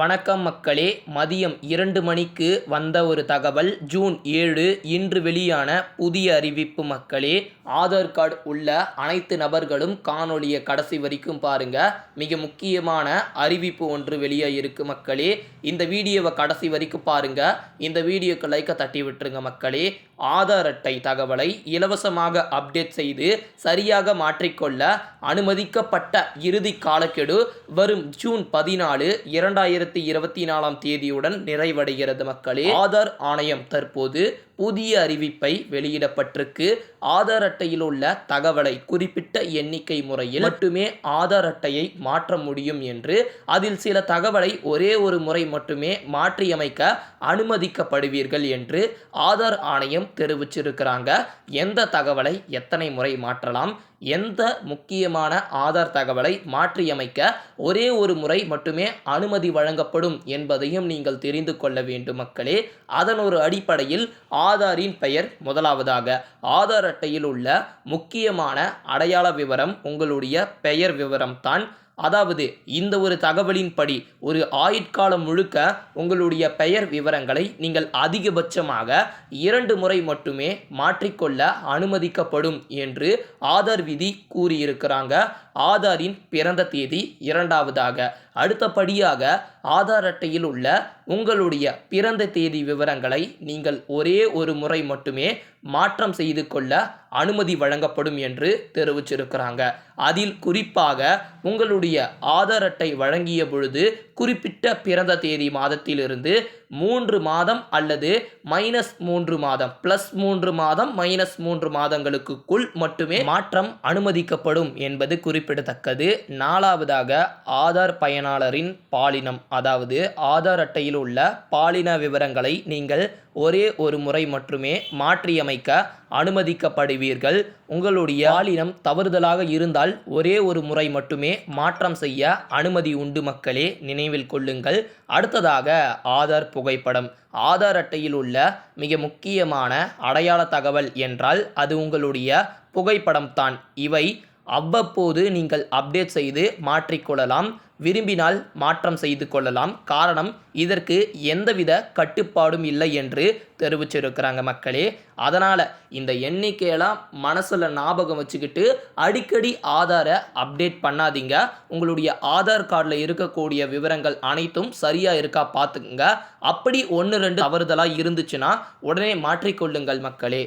வணக்கம் மக்களே. மதியம் இரண்டு மணிக்கு வந்த ஒரு தகவல். ஜூன் ஏழு இன்று வெளியான புதிய அறிவிப்பு மக்களே. ஆதார் கார்டு உள்ள அனைத்து நபர்களும் காணொலியை கடைசி வரைக்கும் பாருங்க. மிக முக்கியமான அறிவிப்பு ஒன்று வெளியே இருக்கு மக்களே. இந்த வீடியோவை கடைசி வரைக்கும் பாருங்க. இந்த வீடியோக்கு லைக்கை தட்டி விட்டுருங்க மக்களே. ஆதார் அட்டை தகவலை இலவசமாக அப்டேட் செய்து சரியாக மாற்றிக்கொள்ள அனுமதிக்கப்பட்ட இறுதி காலக்கெடு வரும் ஜூன் பதினாலு இரண்டாயிரத்தி இருபத்தி நாலாம் தேதியுடன் நிறைவடைகிறது மக்களே. ஆதார் ஆணையம் தற்போது புதிய அறிவிப்பை வெளியிடப்பட்டிருக்கு. ஆதார் அட்டையில் உள்ள தகவலை குறிப்பிட்ட எண்ணிக்கை முறையில் மட்டுமே ஆதார் அட்டையை மாற்ற முடியும் என்று அதில் சில தகவலை ஒரே ஒரு முறை மட்டுமே மாற்றியமைக்க அனுமதிக்கப்படுவீர்கள் என்று ஆதார் ஆணையம் தெரிவிச்சிருக்கிறாங்க. எந்த தகவலை எத்தனை முறை மாற்றலாம்? எந்த முக்கியமான ஆதார் தகவலை மாற்றியமைக்க ஒரே ஒரு முறை மட்டுமே அனுமதி வழங்க வழங்கப்படும் என்பதையும் நீங்கள் தெரிந்து கொள்ள வேண்டும் மக்களே. அதன் ஒரு அடிப்படையில் ஆதாரின் பெயர் முதலாவதாக. ஆதார் அட்டையில் உள்ள முக்கியமான அடையாள விவரம் உங்களுடைய பெயர் விவரம் தான் அதாவது இந்த ஒரு தகவலின்படி ஒரு ஆயுட்காலம் முழுக்க உங்களுடைய பெயர் விவரங்களை நீங்கள் அதிகபட்சமாக இரண்டு முறை மட்டுமே மாற்றிக்கொள்ள அனுமதிக்கப்படும் என்று ஆதார் விதி கூறியிருக்கிறாங்க. ஆதாரின் பிறந்த தேதி இரண்டாவதாக. அடுத்தபடியாக ஆதார் அட்டையில் உள்ள உங்களுடைய பிறந்த தேதி விவரங்களை நீங்கள் ஒரே ஒரு முறை மட்டுமே மாற்றம் செய்து கொள்ள அனுமதி வழங்கப்படும் என்று தெரிவிச்சிருக்கிறாங்க. அதில் குறிப்பாக உங்களுடைய ஆதார் அட்டை வழங்கிய பொழுது குறிப்பிட்ட பிறந்த தேதி மாதத்திலிருந்து மூன்று மாதம் அல்லது மைனஸ் மூன்று மாதம். ப்ளஸ் மூன்று மாதம் மைனஸ் மூன்று மாதங்களுக்குள் மட்டுமே மாற்றம் அனுமதிக்கப்படும் என்பது குறிப்பிடத்தக்கது. நாலாவதாக ஆதார் பயனாளரின் பாலினம் அதாவது ஆதார் அட்டையில் உள்ள பாலின விவரங்களை நீங்கள் ஒரே ஒரு முறை மட்டுமே மாற்றியமைக்க அனுமதிக்கப்படுவீர்கள். உங்களுடைய பாலினம் தவறுதலாக இருந்தால் ஒரே ஒரு முறை மட்டுமே மாற்றம் செய்ய அனுமதி உண்டு மக்களே நினைவில் கொள்ளுங்கள். அடுத்ததாக ஆதார் புகைப்படம். ஆதார் அட்டையில் உள்ள மிக முக்கியமான அடையாள தகவல் என்றால் அது உங்களுடைய புகைப்படம் தான் இவை அவ்வப்போது நீங்கள் அப்டேட் செய்து மாற்றிக்கொள்ளலாம். விரும்பினால் மாற்றம் செய்து கொள்ளலாம். காரணம் இதற்கு எந்தவித கட்டுப்பாடும் இல்லை என்று தெரிவிச்சிருக்கிறாங்க மக்களே. அதனால் இந்த எண்ணிக்கையெல்லாம் மனசில் ஞாபகம் வச்சுக்கிட்டு அடிக்கடி ஆதாரை அப்டேட் பண்ணாதீங்க. உங்களுடைய ஆதார் கார்டில் இருக்கக்கூடிய விவரங்கள் அனைத்தும் சரியாக இருக்கா பார்த்துக்குங்க. அப்படி ஒன்று ரெண்டு தவறுதலாக இருந்துச்சுன்னா உடனே மாற்றிக்கொள்ளுங்கள் மக்களே.